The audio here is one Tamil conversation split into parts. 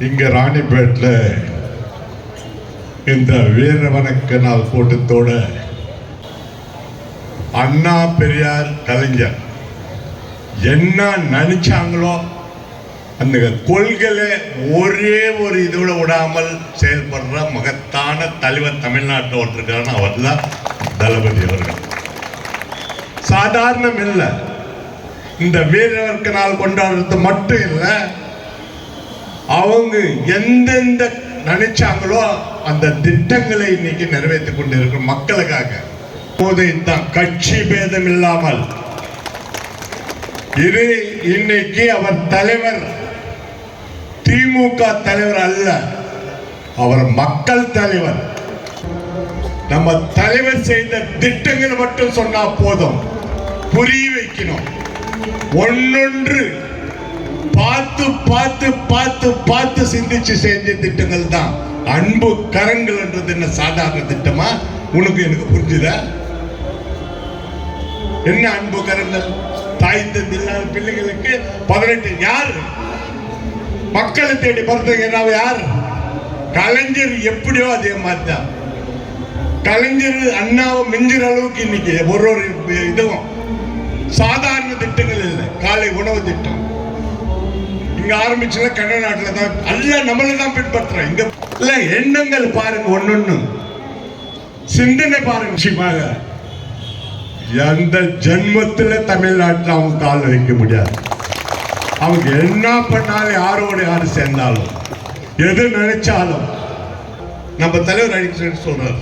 இங்கே ராணிப்பேட்டில் இந்த வீர வணக்க நாள் கூட்டத்தோட அண்ணா பெரியார் கலைஞர் என்ன நினைச்சாங்களோ அந்த கொள்கையில ஒரே ஒரு இதோட விடாமல் செயல்படுற மகத்தான தலைவர் தமிழ்நாட்டில் ஒருத்தருக்கான அவர் தான் தளபதி அவர்கள். சாதாரணம் இல்லை. இந்த வீரருக்கு நாள் கொண்டாடுறது மட்டும் இல்லை அவங்க எந்தெந்த நினைச்சாங்களோ அந்த திட்டங்களை இன்னைக்கு நிறைவேற்றி கொண்டிருக்கிற மக்களுக்காக. இப்போது இந்த கட்சி பேதம் இல்லாமல் இது இன்னைக்கு அவர் தலைவர் திமுக தலைவர் அல்ல அவர் மக்கள் தலைவர். நம்ம தலைவர் செய்த திட்டங்கள் மட்டும் சொன்னா போதும். புரிய வைக்கணும். ஒன்னொன்று பார்த்து பார்த்து பார்த்து பார்த்து சிந்திச்சு செஞ்ச திட்டங்கள் தான். அன்பு கரங்கள் என்றது என்ன சாதாரண திட்டமா? உனக்கு எனக்கு புரிஞ்சுதா? என்ன அன்பு கரங்கள்? தாய் தந்தில்லாத பிள்ளைகளுக்கு பதினெட்டு யார்? மக்களை தேடி பிறந்தவங்க யார்? கலைஞர் எப்படியோ அதே மாதிரி தான் கலைஞர் அண்ணாவை மிஞ்சுற அளவுக்கு இன்னைக்கு ஒரு ஒரு இதுவும். சாதாரண திட்டங்கள் இல்லை. காலை உணவு திட்டம். இங்க ஆரம்பிச்சுல கன்னட நாட்டுல தான். அல்ல நம்மள தான் பின்பற்றுறோம். இங்க இல்ல எண்ணங்கள் பாருங்க ஒன்னொன்னு சிந்தனை பாருங்க நிச்சயமாக எந்த ஜென்மத்துல தமிழ்நாட்டில் அவங்க கால் வைக்க முடியாது. அவங்க என்ன பண்ணாலும் யாரோட யாரு சேர்ந்தாலும் எது நினைச்சாலும் நம்ம தலைவர் அடிச்சு சொல்றாரு.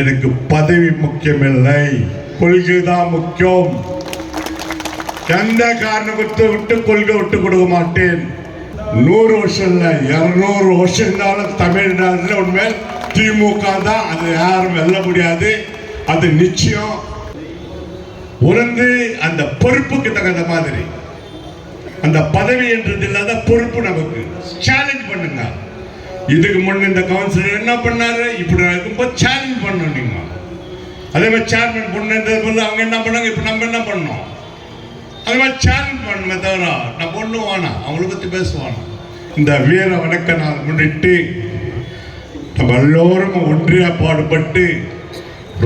எனக்கு பதவி முக்கியமில்லை கொள்கை தான் முக்கியம். எந்த காரணத்தை விட்டு கொள்கை விட்டு கொடுக்க மாட்டேன். நூறு வருஷம் இல்லை இருநூறு வருஷம் இருந்தாலும் தமிழ்நாட்டில் உண்மையில் திமுக தான் அது யாரும் வெல்ல முடியாது. அது நிச்சயம். உணர்ந்து அந்த பொறுப்புக்கு தகுந்த மாதிரி. அந்த பதவி என்றது இல்லாத பொறுப்பு நமக்கு. சேலஞ்ச் பண்ணுங்க. இதுக்கு முன்ன இந்த கவுன்சிலர் என்ன பண்ணாரு? இப்படி இருக்கும்போது சேலஞ்ச் பண்ணணும் நீங்க. அதே மாதிரி சேர்மன் பொண்ணு அவங்க என்ன பண்ணாங்க? இப்போ நம்ம என்ன பண்ணோம் அது மாதிரி சேலஞ்ச் பண்ணுமே தவிர நம்ம ஒன்றும் வேணாம் அவங்கள பற்றி பேசுவானா? இந்த வீர வணக்க நாள் முன்னிட்டு நம்ம எல்லோரும் ஒன்றியாக பாடுபட்டு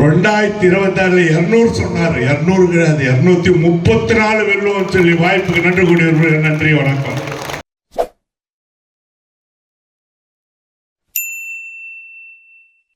ரெண்டாயிரத்தி இருபத்தாறுல இரநூறு சொன்னார். இரநூறு கிடையாது இரநூத்தி முப்பத்தி நாலு வெல்லுவோம் சொல்லி வாய்ப்புக்கு நன்றி கூடிய நன்றி வணக்கம்.